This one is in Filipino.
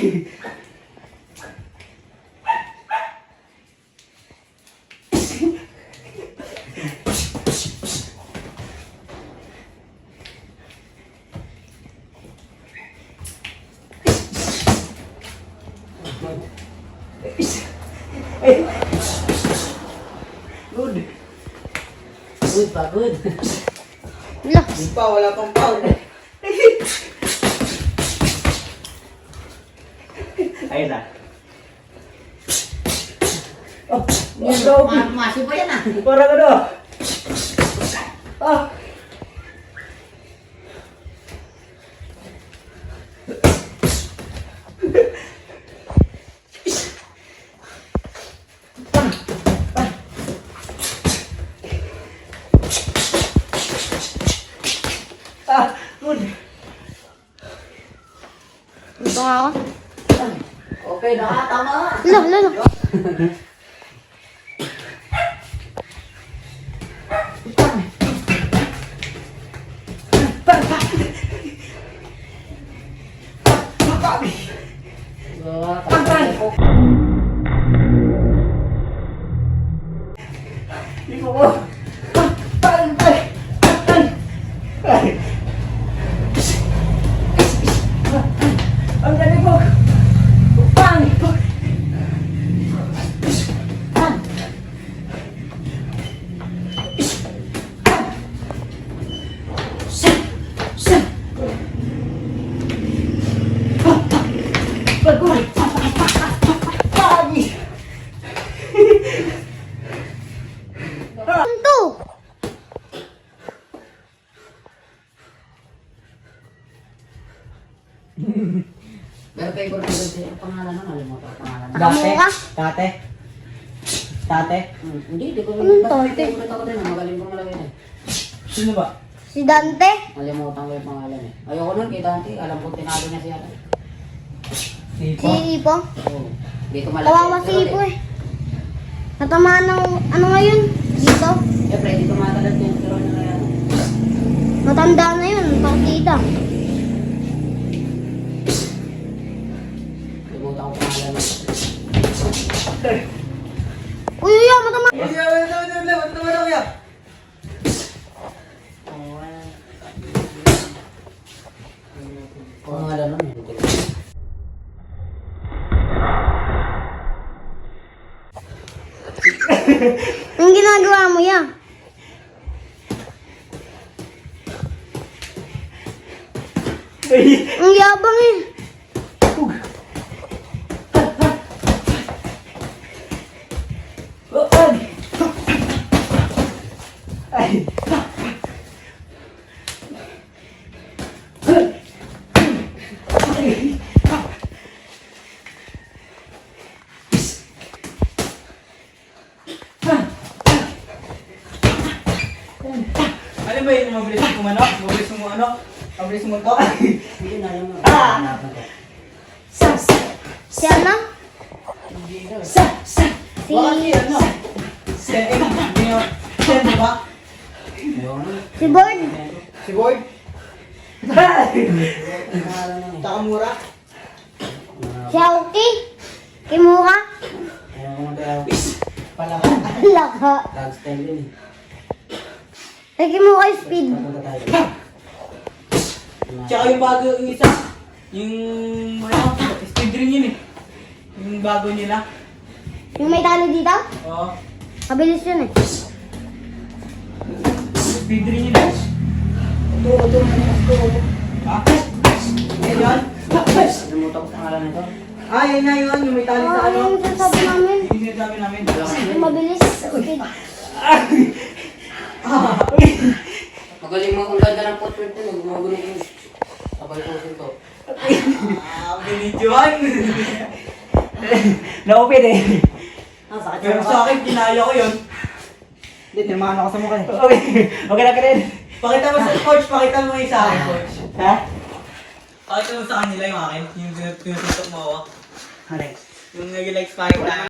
Good. Good pa, good. Wala. Di pa, wala pang foul. Ayun na. Oh, let's go. Ma Masi pa yan ah. Parang ano? Ah. Ah. Ito nga ako. Okay na, tama. Wala, wala, wala. Pero ko din yung pangalan alam mo ito, pangalan. Dati? Dati? Dati? Hmm, Hindi, di ko Anong basta tate? favorite ako din, magaling ko malagay na eh. Sino ba? Si Dante? Nalimutan ko yung pangalan eh. Ayoko nun kay Dante, alam ko tinalo niya siya. Tipo? Si Ipo? Oo. Hindi ko malagay. Kawawa si Ipo eh. Natamaan ng ano ngayon? Dito? Uy, uy, uy, matama. Wala, wala, wala, wala, wala, wala, wala. Pangalan nun, hindi ko. Anong ginagawa mo yan? Ay, Ang yabang eh. oh, ay. Ay. Ano ba yun? Mabilis mo ano? Mabilis mo ano? Mabilis mo to? Hindi na alam mo. Ah! Sa, sa, Si ano? sa, sa. Si... Baka si ano? Si, eh, hindi nyo, ano ba? Si Boyd? Si Boyd? Eh. Takamura? Si? Ayoko nun kaya. Palaka. Wala ka. Tag style yun eh. Eh, Kimura speed. Tsaka yung bago yung isa. Yung, ano, speed rin yun eh. Yung bago nila. Yung may tali dito? Oo. Mabilis yun eh. Speed rin yun eh. Ito, ito, ito, ito. Ha? Ayan. Limutan ko pangalan nito. Ah, yan nga yun. Yung may tali sa Ah, ano. yung sinasabi namin. Yung sinasabi namin. Yung mabilis. Speed. Ah, Magaling mo kung ganda ng footprint nila, gumagano ko. Sabay ko ito. Ah, binidyohan. Naupit eh. Ah, sakit Pero sa akin, kinaya ko yun. Hindi, tinamaan ako sa mukha eh. Okay, okay na ka rin. Pakita mo sa coach, pakita mo yung sa akin, coach. Ha? Pakita mo sa kanila yung akin, yung tinututok mo ako. Alright. Yung nag-like sparring tayo.